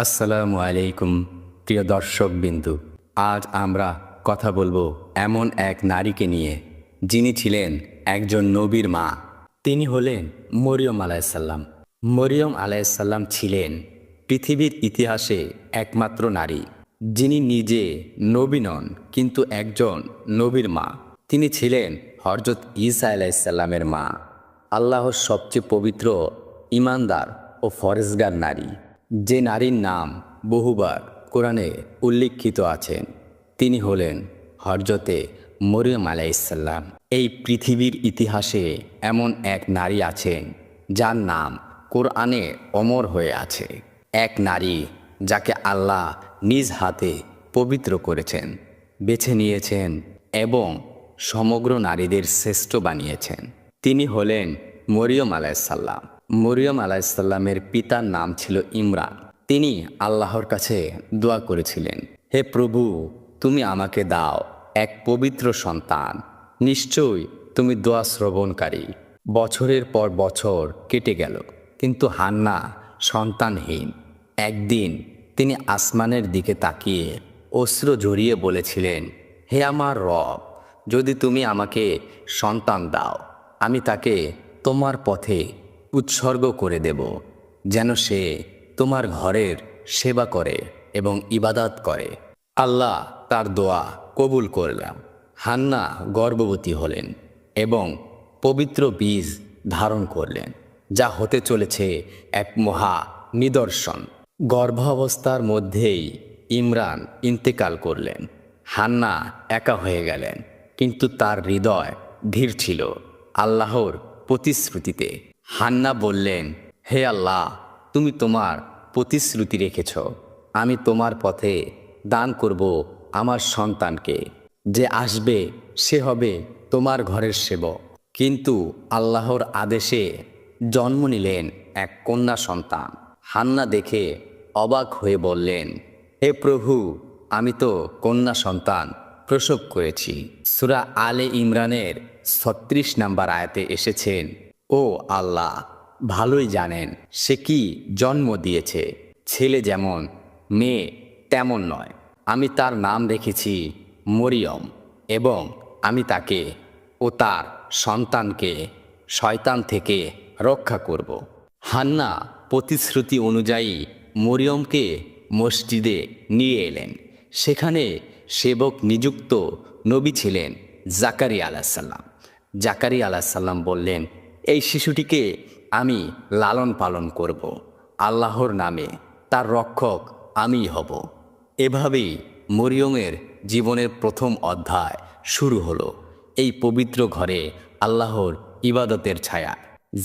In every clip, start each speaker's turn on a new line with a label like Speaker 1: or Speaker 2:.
Speaker 1: আসসালামু আলাইকুম, প্রিয় দর্শক বিন্দু আজ আমরা কথা বলব এমন এক নারীকে নিয়ে, যিনি ছিলেন একজন নবীর মা। তিনি হলেন মরিয়ম আলাইসাল্লাম। মরিয়ম আলাইসাল্লাম ছিলেন পৃথিবীর ইতিহাসে একমাত্র নারী। যিনি নিজে নবী নন, কিন্তু একজন নবীর মা। তিনি ছিলেন হরজত ঈসা আলাইসাল্লামের মা। আল্লাহর সবচেয়ে পবিত্র, ইমানদার ও ফরেজগার নারী। যে নারীর নাম বহুবার কোরআনে উল্লিখিত আছেন, তিনি হলেন হরজতে মরিয়ম আলাইসাল্লাম এই পৃথিবীর ইতিহাসে এমন এক নারী আছেন, যার নাম কোরআনে অমর হয়ে আছে। এক নারী যাকে আল্লাহ নিজ হাতে পবিত্র করেছেন, বেছে নিয়েছেন এবং সমগ্র নারীদের শ্রেষ্ঠ বানিয়েছেন। তিনি হলেন মরিয়ম আলাইসাল্লাম মরিয়ম আলাইসাল্লামের পিতার নাম ছিল ইমরান। তিনি আল্লাহর কাছে দোয়া করেছিলেন, হে প্রভু, তুমি আমাকে দাও এক পবিত্র সন্তান। নিশ্চয়ই তুমি দোয়া শ্রবণকারী। বছরের পর বছর কেটে গেল, কিন্তু হান্না সন্তানহীন। একদিন তিনি আসমানের দিকে তাকিয়ে অস্ত্র জড়িয়ে বলেছিলেন, হে আমার রব, যদি তুমি আমাকে সন্তান দাও, আমি তাকে তোমার পথে উৎসর্গ করে দেব, যেন সে তোমার ঘরের সেবা করে এবং ইবাদাত করে। আল্লাহ তার দোয়া কবুল করলাম। হান্না গর্ভবতী হলেন এবং পবিত্র বীজ ধারণ করলেন, যা হতে চলেছে এক মহা নিদর্শন। গর্ভাবস্থার মধ্যেই ইমরান ইন্তেকাল করলেন। হান্না একা হয়ে গেলেন, কিন্তু তার হৃদয় ধীর ছিল। আল্লাহর প্রতিশ্রুতিতে হান্না বললেন, হে আল্লাহ, তুমি তোমার প্রতিশ্রুতি রেখেছ। আমি তোমার পথে দান করব আমার সন্তানকে। যে আসবে, সে হবে তোমার ঘরের সেবক। কিন্তু আল্লাহর আদেশে জন্ম নিলেন এক কন্যা সন্তান। হান্না দেখে অবাক হয়ে বললেন, হে প্রভু, আমি তো কন্যা সন্তান প্রসব করেছি। সুরা আলে ইমরানের ছত্রিশ নাম্বার আয়াতে এসেছেন ও আল্লাহ, ভালোই জানেন, সে কি জন্ম দিয়েছে। ছেলে যেমন, মেয়ে তেমন নয়। আমি তার নাম রেখেছি মরিয়ম এবং আমি তাকে ও তার সন্তানকে শয়তান থেকে রক্ষা করব। হান্না প্রতিশ্রুতি অনুযায়ী মরিয়মকে মসজিদে নিয়ে এলেন। সেখানে সেবক নিযুক্ত নবী ছিলেন জাকারি আলাহিসাল্লাম জাকারি আলাহিসাল্লাম বললেন এই শিশুটিকে আমি লালন পালন করব। আল্লাহর নামে তার রক্ষক আমিই হব। এভাবেই মরিয়মের জীবনের প্রথম অধ্যায় শুরু হলো। এই পবিত্র ঘরে আল্লাহর ইবাদতের ছায়া।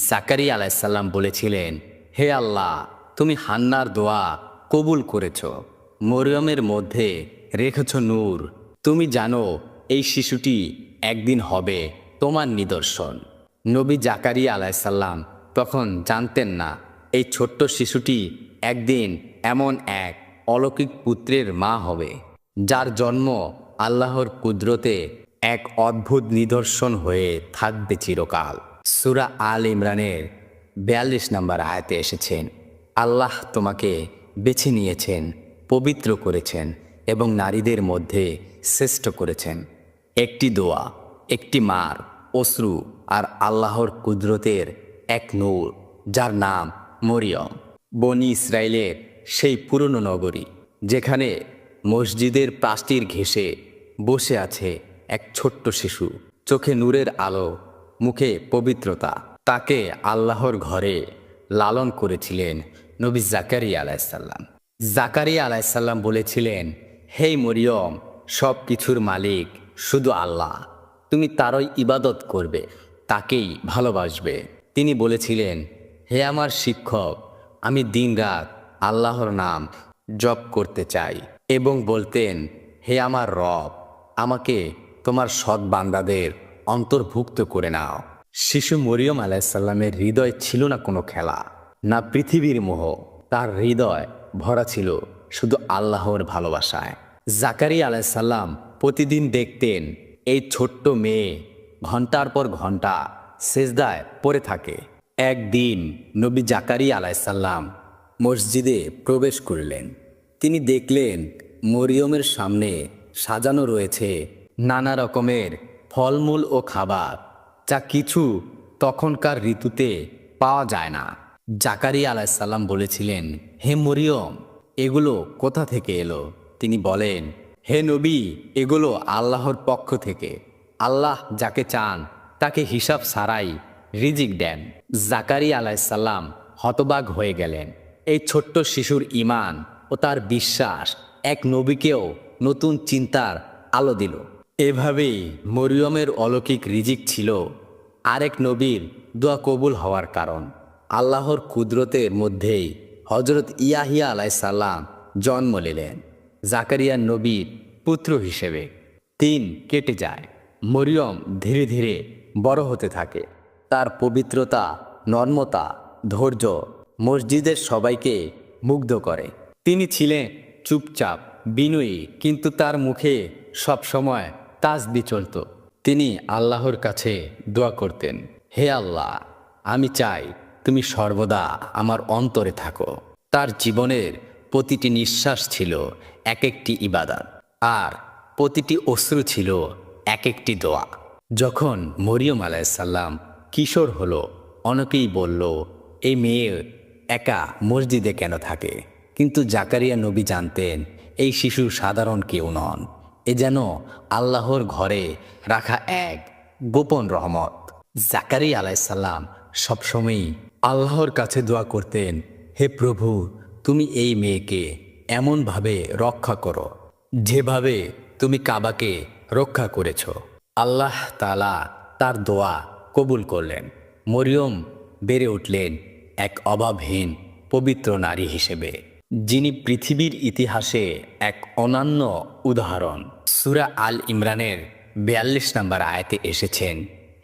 Speaker 1: জাকারি আলাইসাল্লাম বলেছিলেন, হে আল্লাহ, তুমি হান্নার দোয়া কবুল করেছ। মরিয়মের মধ্যে রেখেছ নূর। তুমি জানো এই শিশুটি একদিন হবে তোমার নিদর্শন। নবী জাকারিয়া আলাইসাল্লাম তখন জানতেন না, এই ছোট্ট শিশুটি একদিন এমন এক অলৌকিক পুত্রের মা হবে, যার জন্ম আল্লাহর কুদরতে এক অদ্ভুত নিদর্শন হয়ে থাকবে চিরকাল। সুরা আল ইমরানের বিয়াল্লিশ নম্বর আয়াতে এসেছেন, আল্লাহ তোমাকে বেছে নিয়েছেন, পবিত্র করেছেন এবং নারীদের মধ্যে শ্রেষ্ঠ করেছেন। একটি দোয়া, একটি মার অশ্রু আর আল্লাহর কুদরতের এক নূর, যার নাম মরিয়ম। বনি ইসরায়েলের সেই পুরনো নগরী, যেখানে মসজিদের প্রাচীর ঘেঁষে বসে আছে এক ছোট্ট শিশু। চোখে নূরের আলো, মুখে পবিত্রতা, তাকে আল্লাহর ঘরে লালন করেছিলেন নবী জাকারিয়া আলাইসাল্লাম জাকারিয়া আলাইসাল্লাম বলেছিলেন হেই মরিয়ম সব কিছুর মালিক শুধু আল্লাহ। তুমি তারই ইবাদত করবে, তাকেই ভালোবাসবে। তিনি বলেছিলেন, হে আমার শিক্ষক, আমি দিনরাত আল্লাহর নাম জপ করতে চাই এবং বলতেন, হে আমার রব, আমাকে তোমার সৎ বান্দাদের অন্তর্ভুক্ত করে নাও। শিশু মরিয়ম আলাইসাল্লামের হৃদয় ছিল না কোনো খেলা, না পৃথিবীর মোহ। তার হৃদয় ভরা ছিল শুধু আল্লাহর ভালোবাসায়। জাকারি আলাইসাল্লাম প্রতিদিন দেখতেন এই ছোট্ট মেয়ে ঘণ্টার পর ঘণ্টা সেজদায় পড়ে থাকে। একদিন নবী জাকারি আলাইসাল্লাম মসজিদে প্রবেশ করলেন। তিনি দেখলেন মরিয়মের সামনে সাজানো রয়েছে নানা রকমের ফলমূল ও খাবার যা কিছু তখনকার ঋতুতে পাওয়া যায় না। জাকারিয়া আলাইসাল্লাম বলেছিলেন, হে মরিয়ম, এগুলো কোথা থেকে এলো? তিনি বলেন হে নবী, এগুলো আল্লাহর পক্ষ থেকে। আল্লাহ যাকে চান, তাকে হিসাব ছাড়াই রিজিক দেন। জাকারিয়া আলাইসাল্লাম হতবাগ হয়ে গেলেন। এই ছোট্ট শিশুর ইমান ও তার বিশ্বাস এক নবীকেও নতুন চিন্তার আলো দিল। এভাবেই মরিয়মের অলৌকিক রিজিক ছিল আরেক নবীর দোয়া কবুল হওয়ার কারণ। আল্লাহর কুদরতের মধ্যেই হজরত ইয়াহিয়া আলাইসাল্লাম জন্ম নিলেন। জাকারিয়া নবীর পুত্র হিসেবে তিন কেটে যায়। মরিয়ম ধীরে ধীরে বড় হতে থাকে। তার পবিত্রতা, নর্মতা, ধৈর্য মসজিদের সবাইকে মুগ্ধ করে। তিনি ছিলেন চুপচাপ, বিনয়ী, কিন্তু তার মুখে সবসময় তাজবি চলত। তিনি আল্লাহর কাছে দোয়া করতেন, হে আল্লাহ, আমি চাই তুমি সর্বদা আমার অন্তরে থাকো। তার জীবনের প্রতিটি নিঃশ্বাস ছিল এক একটি ইবাদত। আর প্রতিটি অশ্রু ছিল এক একটি দোয়া। যখন মরিয়ম আলাইসাল্লাম কিশোর হলো, অনেকেই বলল, এই মেয়ে একা মসজিদে কেন থাকে? কিন্তু জাকারিয়া নবী জানতেন, এই শিশু সাধারণ কেউ নন। এ যেন আল্লাহর ঘরে রাখা এক গোপন রহমত। জাকারিয়া আলাইসাল্লাম সবসময়ই আল্লাহর কাছে দোয়া করতেন, হে প্রভু, তুমি এই মেয়েকে এমনভাবে রক্ষা করো, যেভাবে তুমি কাবাকে রক্ষা করেছ। আল্লাহ তালা তার দোয়া কবুল করলেন। মরিয়ম বেড়ে উঠলেন এক অভাবহীন পবিত্র নারী হিসেবে, যিনি পৃথিবীর ইতিহাসে এক অনন্য উদাহরণ। সুরা আল ইমরানের বিয়াল্লিশ নম্বর আয়াতে এসেছেন,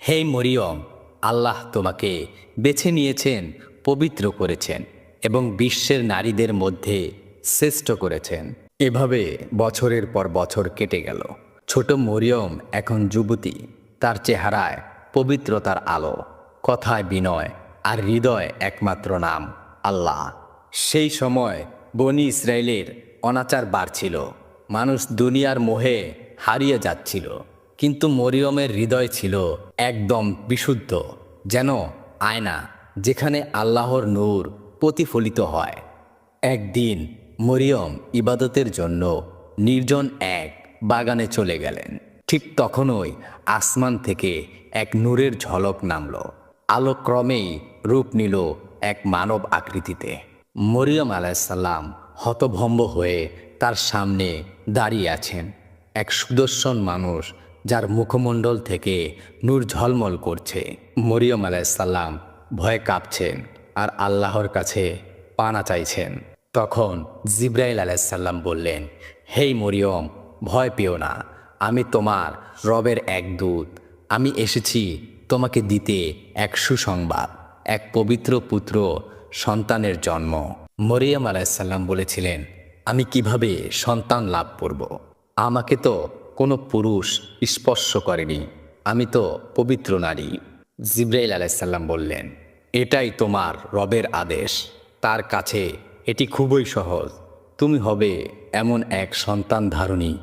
Speaker 1: হে মরিয়ম, আল্লাহ তোমাকে বেছে নিয়েছেন, পবিত্র করেছেন এবং বিশ্বের নারীদের মধ্যে শ্রেষ্ঠ করেছেন। এভাবে বছরের পর বছর কেটে গেল। ছোট মরিয়ম, এখন যুবতী, তার চেহারায় পবিত্রতার আলো, কথায় বিনয় আর হৃদয় একমাত্র নাম, আল্লাহ। সেই সময় বনি ইসরায়েলের অনাচার বাড়ছিল, মানুষ দুনিয়ার মোহে হারিয়ে যাচ্ছিল, কিন্তু মরিয়মের হৃদয় ছিল একদম বিশুদ্ধ, যেন আয়না যেখানে আল্লাহর নূর প্রতিফলিত হয়। একদিন মরিয়ম ইবাদতের জন্য নির্জন এক বাগানে চলে গেলেন। ঠিক তখনই আসমান থেকে এক নূরের ঝলক নামল। আলোক্রমেই রূপ নিল এক মানব আকৃতিতে। মরিয়ম আলাইসাল্লাম হতভম্ব হয়ে তার সামনে দাঁড়িয়ে আছেন। এক সুদর্শন মানুষ যার মুখমণ্ডল থেকে নূর ঝলমল করছে। মরিয়ম আলাইসাল্লাম ভয়ে কাঁপছেন আর আল্লাহর কাছে পানা চাইছেন। তখন জিব্রাইল আলাইসাল্লাম বললেন হেই মরিয়ম, ভয় পেও না। আমি তোমার রবের এক দূত। আমি এসেছি তোমাকে দিতে এক সুসংবাদ, এক পবিত্র পুত্র সন্তানের জন্ম। মরিয়ম আলাইসাল্লাম বলেছিলেন, আমি কীভাবে সন্তান লাভ করব। আমাকে তো কোনো পুরুষ স্পর্শ করেনি। আমি তো পবিত্র নারী। জিব্রাইল আলাইসাল্লাম বললেন, এটাই তোমার রবের আদেশ। তার কাছে এটি খুবই সহজ। তুমি হবে এমন এক সন্তান ধারণী,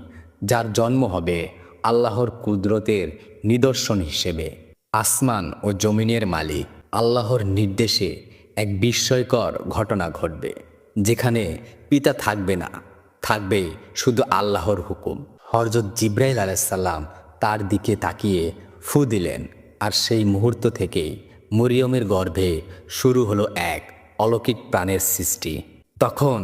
Speaker 1: যার জন্ম হবে আল্লাহর কুদরতের নিদর্শন হিসেবে। আসমান ও জমিনের মালিক, আল্লাহর নির্দেশে এক বিস্ময়কর ঘটনা ঘটবে, যেখানে পিতা থাকবে না, থাকবে শুধু আল্লাহর হুকুম। হরজত জিব্রাইল আলাইসাল্লাম তার দিকে তাকিয়ে ফু দিলেন আর সেই মুহূর্ত থেকেই মরিয়মের গর্ভে শুরু হলো এক অলৌকিক প্রাণের সৃষ্টি। তখন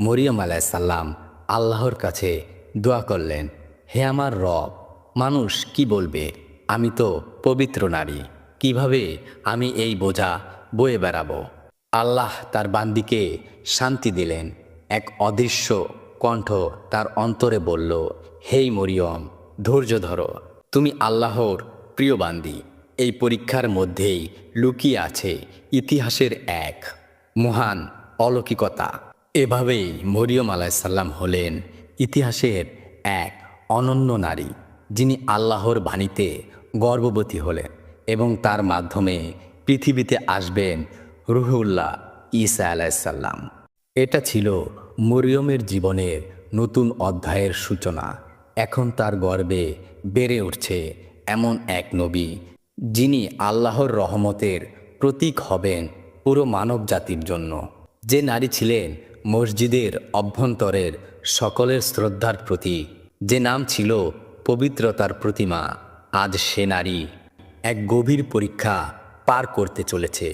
Speaker 1: মরিয়ম আলাইসাল্লাম আল্লাহর কাছে দোয়া করলেন, হে আমার রব, মানুষ কি বলবে? আমি তো পবিত্র নারী, কীভাবে আমি এই বোঝা বয়ে বেড়াবো? আল্লাহ তার বান্দিকে শান্তি দিলেন। এক অদৃশ্য কণ্ঠ তার অন্তরে বলল হেই মরিয়ম, ধৈর্য ধরো। তুমি আল্লাহর প্রিয় বান্দি। এই পরীক্ষার মধ্যেই লুকিয়ে আছে ইতিহাসের এক মহান অলৌকিকতা। এভাবেই মরিয়ম আলাইসাল্লাম হলেন ইতিহাসের এক অনন্য নারী, যিনি আল্লাহর বাণীতে গর্ভবতী হলেন এবং তার মাধ্যমে পৃথিবীতে আসবেন রুহুল্লাহ ঈসা আলাইসাল্লাম এটা ছিল মরিয়মের জীবনের নতুন অধ্যায়ের সূচনা। এখন তার গর্বে বেড়ে উঠছে এমন এক নবী, যিনি আল্লাহর রহমতের প্রতীক হবেন পুরো মানব জাতির জন্য। যে নারী ছিলেন মসজিদের অভ্যন্তরের সকলের শ্রদ্ধার প্রতি, যে নাম ছিল পবিত্রতার প্রতিমা, আজ সে নারী এক গভীর পরীক্ষা পার করতে চলেছে।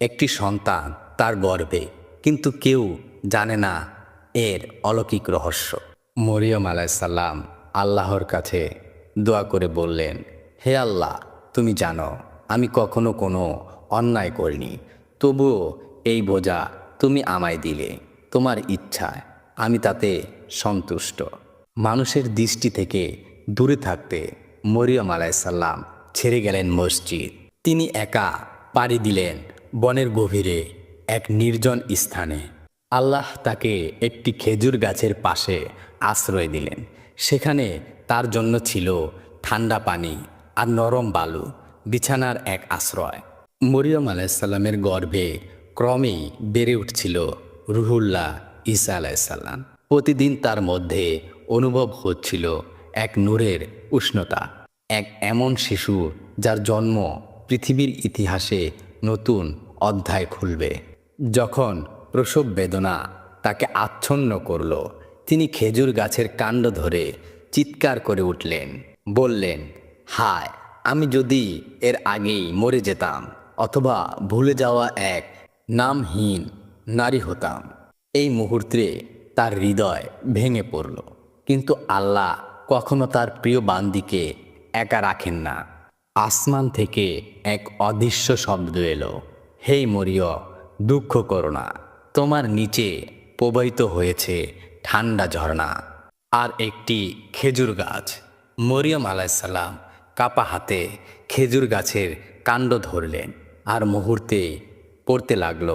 Speaker 1: একটি সন্তান তার গর্বে, কিন্তু কেউ জানে না এর অলৌকিক রহস্য। মরিয়ম আলাইসাল্লাম আল্লাহর কাছে দোয়া করে বললেন, হে আল্লাহ, তুমি জানো, আমি কখনো কোনো অন্যায় করিনি, তবুও এই বোঝা তুমি আমায় দিলে, তোমার ইচ্ছায়। আমি তাতে সন্তুষ্ট। মানুষের দৃষ্টি থেকে দূরে থাকতে মরিয়ম আলাইসাল্লাম ছেড়ে গেলেন মসজিদ। তিনি একা পাড়ি দিলেন বনের গভীরে এক নির্জন স্থানে। আল্লাহ তাকে একটি খেজুর গাছের পাশে আশ্রয় দিলেন। সেখানে তার জন্য ছিল ঠান্ডা পানি আর নরম বালু, বিছানার এক আশ্রয়। মরিয়ম আলাইসাল্লামের গর্ভে ক্রমেই বেড়ে উঠছিল রুহুল্লাহ ঈসা আলাইসাল্লাম প্রতিদিন তার মধ্যে অনুভব হচ্ছিল এক নূরের উষ্ণতা, এক এমন শিশু যার জন্ম পৃথিবীর ইতিহাসে নতুন অধ্যায় খুলবে। যখন প্রসব বেদনা তাকে আচ্ছন্ন করল, তিনি খেজুর গাছের কাণ্ড ধরে চিৎকার করে উঠলেন, বললেন, হায়, আমি যদি এর আগেই মরে যেতাম অথবা ভুলে যাওয়া এক নামহীন নারী হতাম। এই মুহূর্তে তার হৃদয় ভেঙে পড়ল। কিন্তু আল্লাহ কখনো তার প্রিয় বান্দিকে একা রাখেন না। আসমান থেকে এক অদৃশ্য শব্দ এলো। হেই মরিয়, দুঃখ করো না। তোমার নিচে প্রবাহিত হয়েছে ঠান্ডা ঝর্ণা আর একটি খেজুর গাছ। মরিয়ম আলাইসাল্লাম কাপা হাতে খেজুর গাছের কাণ্ড ধরলেন আর মুহূর্তে পড়তে লাগল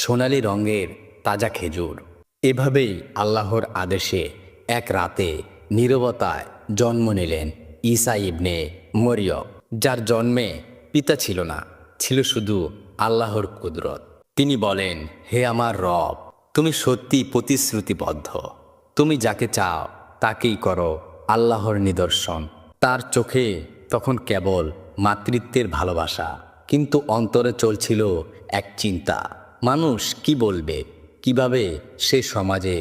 Speaker 1: সোনালি রঙের তাজা খেজুর। এভাবেই আল্লাহর আদেশে এক রাতে নীরবতায় জন্ম নিলেন ঈসা ইবনে মরিয়ম, যার জন্মে পিতা ছিল না, ছিল শুধু আল্লাহর কুদরত। তিনি বলেন, হে আমার রব, তুমি সত্যি প্রতিশ্রুতিবদ্ধ। তুমি যাকে চাও তাকেই করো আল্লাহর নিদর্শন। তার চোখে তখন কেবল মাতৃত্বের ভালোবাসা, কিন্তু অন্তরে চলছিল এক চিন্তা। মানুষ কি বলবে? কীভাবে সে সমাজে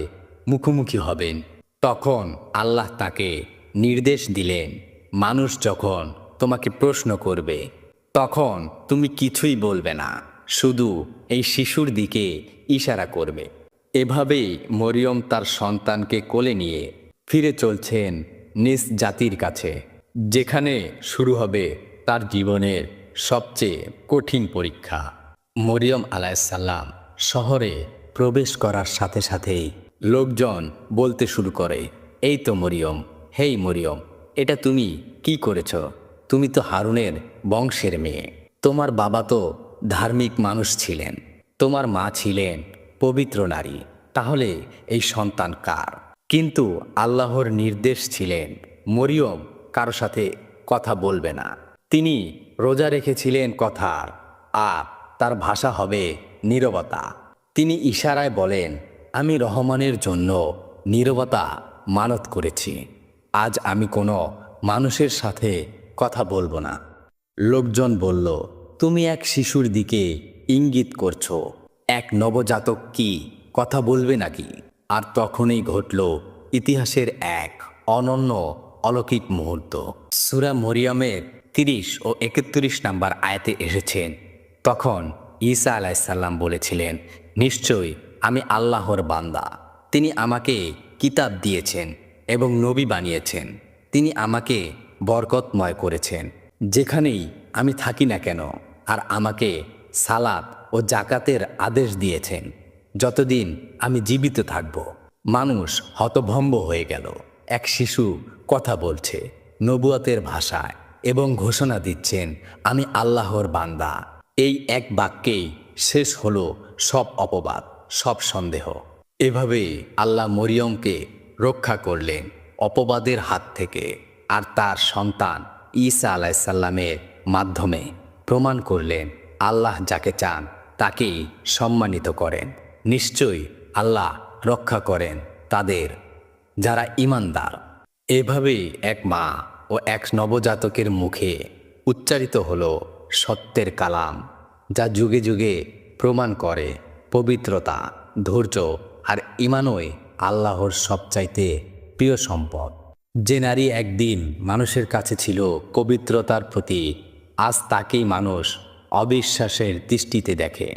Speaker 1: মুখোমুখি হবেন? তখন আল্লাহ তাকে নির্দেশ দিলেন, মানুষ যখন তোমাকে প্রশ্ন করবে, তখন তুমি কিছুই বলবে না, শুধু এই শিশুর দিকে ইশারা করবে। এভাবেই মরিয়ম তার সন্তানকে কোলে নিয়ে ফিরে চলছেন নিজ জাতির কাছে, যেখানে শুরু হবে তার জীবনের সবচেয়ে কঠিন পরীক্ষা। মরিয়ম আলাইসাল্লাম শহরে প্রবেশ করার সাথে সাথেই লোকজন বলতে শুরু করে, এই তো মরিয়ম, হেই মরিয়ম, এটা তুমি কি করেছ? তুমি তো হারুনের বংশের মেয়ে। তোমার বাবা তো ধার্মিক মানুষ ছিলেন। তোমার মা ছিলেন পবিত্র নারী। তাহলে এই সন্তান কার? কিন্তু আল্লাহর নির্দেশ ছিলেন মরিয়ম কারও সাথে কথা বলবে না। তিনি রোজা রেখেছিলেন কথার, আর তার ভাষা হবে নীরবতা। তিনি ইশারায় বলেন, আমি রহমানের জন্য নীরবতা মানত করেছি। আজ আমি কোনো মানুষের সাথে কথা বলব না। লোকজন বলল, তুমি এক শিশুর দিকে ইঙ্গিত করছ। এক নবজাতক কি কথা বলবে নাকি? আর তখনই ঘটল ইতিহাসের এক অনন্য অলৌকিক মুহূর্ত। সুরা মরিয়মের তিরিশ ও একত্রিশ নাম্বার আয়াতে এসেছেন তখন ঈসা আলাইসাল্লাম বলেছিলেন, নিশ্চয়ই আমি আল্লাহর বান্দা। তিনি আমাকে কিতাব দিয়েছেন এবং নবী বানিয়েছেন। তিনি আমাকে বরকতময় করেছেন। যেখানেই আমি থাকি না কেন, আর আমাকে সালাদ ও জাকাতের আদেশ দিয়েছেন, যতদিন আমি জীবিত থাকব। মানুষ হতভম্ব হয়ে গেল। এক শিশু কথা বলছে, নবুয়াতের ভাষায় এবং ঘোষণা দিচ্ছেন, আমি আল্লাহর বান্দা। এই এক বাক্যেই শেষ হলো সব অপবাদ, সব সন্দেহ। এভাবেই আল্লাহ মরিয়মকে রক্ষা করলেন অপবাদের হাত থেকে আর তার সন্তান ঈসা আলাইসাল্লামের মাধ্যমে প্রমাণ করলেন আল্লাহ যাকে চান তাকেই সম্মানিত করেন। নিশ্চয়ই আল্লাহ রক্ষা করেন তাদের যারা ইমানদার এভাবেই এক মা ও এক নবজাতকের মুখে উচ্চারিত হলো সত্যের কালাম, যা যুগে যুগে প্রমাণ করে পবিত্রতা, ধৈর্য আর ইমানই আল্লাহর সবচাইতে প্রিয় সম্পদ। যে নারী একদিন মানুষের কাছে ছিল পবিত্রতার প্রতি আজ তাকেই মানুষ অবিশ্বাসের দৃষ্টিতে দেখে।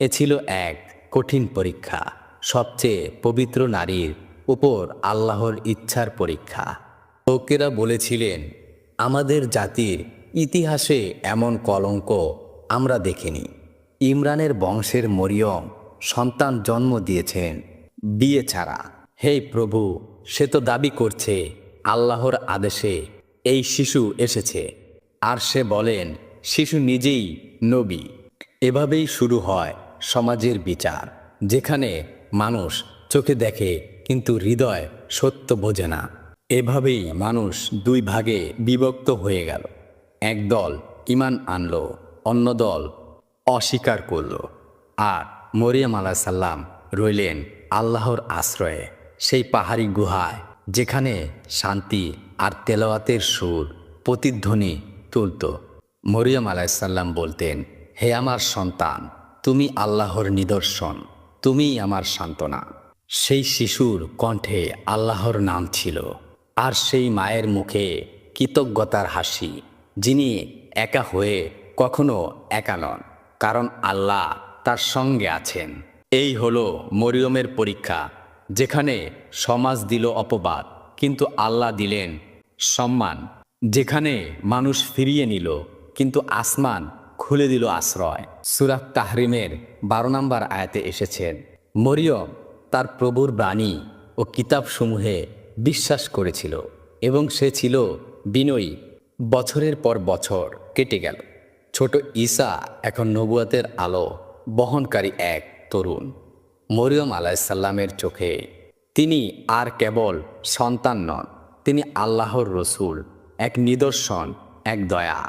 Speaker 1: এ ছিল এক কঠিন পরীক্ষা, সবচেয়ে পবিত্র নারীর উপর আল্লাহর ইচ্ছার পরীক্ষা। লোকেরা বলেছিলেন, আমাদের জাতির ইতিহাসে এমন কলঙ্ক আমরা দেখিনি। ইমরানের বংশের মরিয়ম সন্তান জন্ম দিয়েছেন বিয়ে ছাড়া। হে প্রভু, সে তো দাবি করছে, আল্লাহর আদেশে এই শিশু এসেছে। আর সে বলেন, শিশু নিজেই নবী। এভাবেই শুরু হয় সমাজের বিচার, যেখানে মানুষ চোখে দেখে কিন্তু হৃদয় সত্য বোঝে না। এভাবেই মানুষ দুই ভাগে বিভক্ত হয়ে গেল। এক দল ইমান আনলো, অন্য দল অস্বীকার করল। আর মরিয়াম আলাহ সাল্লাম রইলেন আল্লাহর আশ্রয়ে, সেই পাহাড়ি গুহায়, যেখানে শান্তি আর তেলাওয়াতের সুর প্রতিধ্বনি তুলত। মরিয়ম আলাইসাল্লাম বলতেন, হে আমার সন্তান, তুমি আল্লাহর নিদর্শন তুমি আমার সান্ত্বনা। সেই শিশুর কণ্ঠে আল্লাহর নাম ছিল, আর সেই মায়ের মুখে কৃতজ্ঞতার হাসি যিনি একা হয়ে কখনো একা নন, কারণ আল্লাহ তার সঙ্গে আছেন। এই হলো মরিয়মের পরীক্ষা, যেখানে সমাজ দিল অপবাদ, কিন্তু আল্লাহ দিলেন সম্মান। যেখানে মানুষ ফিরিয়ে নিল, কিন্তু আসমান খুলে দিল আশ্রয়। সুরাত তাহরিমের বারো নম্বর আয়াতে এসেছেন মরিয়ম তার প্রভুর বাণী ও কিতাবসমূহে বিশ্বাস করেছিল এবং সে ছিল বিনয়ী বছরের পর বছর কেটে গেল। ছোট ঈসা এখন নবুয়াতের আলো বহনকারী এক তরুণ। মরিয়ম আলাইসাল্লামের চোখে তিনি আর কেবল সন্তান নন, তিনি আল্লাহর রসুল, এক নিদর্শন, এক দয়া।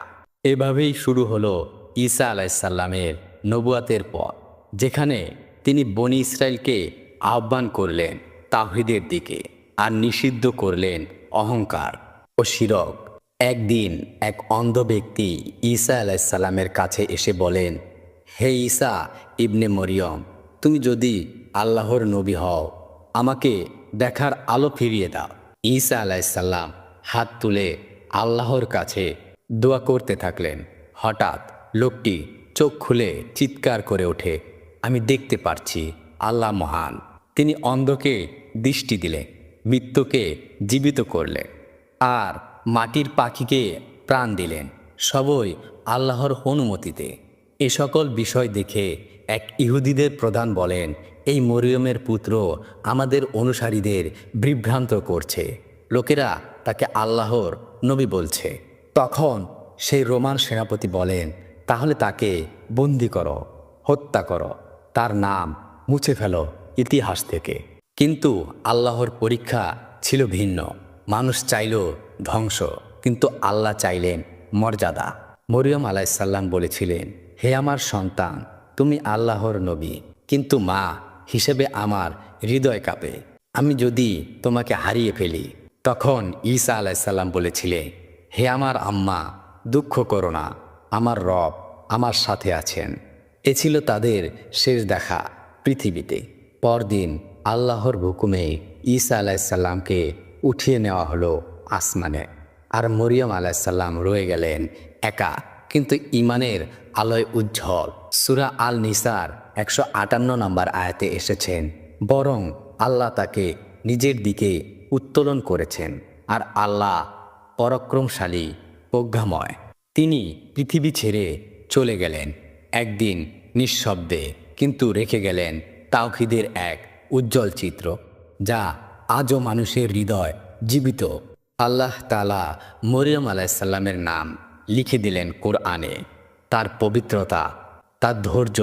Speaker 1: এভাবেই শুরু হলো ঈসা আলাইসাল্লামের নবুয়াতের পথ, যেখানে তিনি বনি ইসরায়েলকে আহ্বান করলেন তাহিদের দিকে আর নিষিদ্ধ করলেন অহংকার ও শিরক। একদিন এক অন্ধ ব্যক্তি ঈসা আলাইসাল্লামের কাছে এসে বলেন, হে ঈসা ইবনে মরিয়ম, তুমি যদি আল্লাহর নবী হও, আমাকে দেখার আলো ফিরিয়ে দাও। ঈসা আলাইসাল্লাম হাত তুলে আল্লাহর কাছে দোয়া করতে থাকলেন। হঠাৎ লোকটি চোখ খুলে চিৎকার করে ওঠে, আমি দেখতে পারছি, আল্লাহ মহান। তিনি অন্ধকে দৃষ্টি দিলেন, মৃত্যুকে জীবিত করলেন। আর মাটির পাখিকে প্রাণ দিলেন। সবই আল্লাহর অনুমতিতে। এ সকল বিষয় দেখে এক ইহুদিদের প্রধান বলেন, এই মরিয়মের পুত্র আমাদের অনুসারীদের বিভ্রান্ত করছে। লোকেরা তাকে আল্লাহর নবী বলছে। তখন সেই রোমান সেনাপতি বলেন, তাহলে তাকে বন্দি করো, হত্যা করো। তার নাম মুছে ফেলো ইতিহাস থেকে। কিন্তু আল্লাহর পরীক্ষা ছিল ভিন্ন। মানুষ চাইল ধ্বংস। কিন্তু আল্লাহ চাইলেন, মর্যাদা। মরিয়ম আলাইসাল্লাম বলেছিলেন, হে আমার সন্তান, তুমি আল্লাহর নবী, কিন্তু মা হিসেবে আমার হৃদয় কাঁপে। আমি যদি তোমাকে হারিয়ে ফেলি। তখন ঈসা আলাইসাল্লাম বলেছিলেন, হে আমার আম্মা, দুঃখ করো না, আমার রব আমার সাথে আছেন। এ ছিল তাদের শেষ দেখা পৃথিবীতে। পরদিন আল্লাহর হুকুমে ঈসা আলাইসাল্লামকে উঠিয়ে নেওয়া হলো। আসমানে। আর মরিয়ম আলাইসাল্লাম রয়ে গেলেন একা, কিন্তু ইমানের আলোয় উজ্জ্বল। সুরা আল নিসার একশো আটান্ন নম্বর আয়াতে এসেছেন, বরং আল্লাহ তাকে নিজের দিকে উত্তোলন করেছেন, আর আল্লাহ পরাক্রমশালী, প্রজ্ঞাময়। তিনি পৃথিবী ছেড়ে চলে গেলেন, একদিন নিঃশব্দে, কিন্তু রেখে গেলেন তাওখিদের এক উজ্জ্বল চিত্র, যা আজও মানুষের হৃদয় জীবিত। আল্লাহ তালা মরিয়ম আলাইসাল্লামের নাম লিখে দিলেন কোরআনে। তার পবিত্রতা, তার ধৈর্য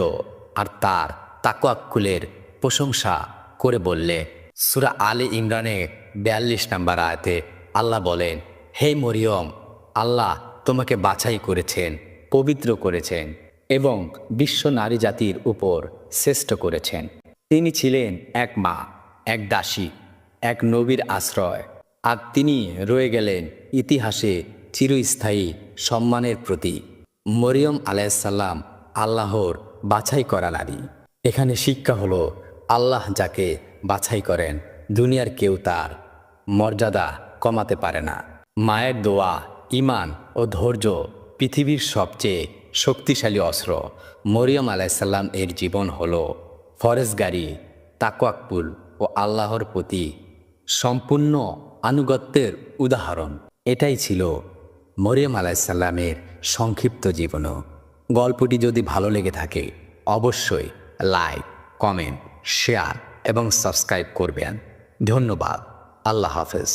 Speaker 1: আর তার তাকওয়াক্কুলের প্রশংসা করে বললে, সুরা আলী ইমরানে বিয়াল্লিশ নাম্বার আয়তে আল্লাহ বলেন, হে মরিয়ম, আল্লাহ তোমাকে বাছাই করেছেন, পবিত্র করেছেন এবং বিশ্ব নারী জাতির উপর শ্রেষ্ঠ করেছেন। তিনি ছিলেন এক মা, এক দাসী, এক নবীর আশ্রয় আর তিনি রয়ে গেলেন ইতিহাসে চিরস্থায়ী সম্মানের প্রতি মরিয়ম আলাইসাল্লাম আল্লাহর বাছাই করা নারী। এখানে শিক্ষা হলো আল্লাহ যাকে বাছাই করেন, দুনিয়ার কেউ তার মর্যাদা কমাতে পারে না। মায়ের দোয়া ইমান ও ধৈর্য পৃথিবীর সবচেয়ে শক্তিশালী অস্ত্র। মরিয়ম আলাইসাল্লাম এর জীবন হলো ফরেজগারি তাকওয়াকপুল ও আল্লাহর প্রতি সম্পূর্ণ আনুগত্যের উদাহরণ। এটাই ছিল মরিয়াম আলাইসাল্লামের সংক্ষিপ্ত জীবনও গল্পটি যদি ভালো লেগে থাকে, অবশ্যই লাইক, কমেন্ট, শেয়ার এবং সাবস্ক্রাইব করবেন। ধন্যবাদ। আল্লাহ হাফেজ।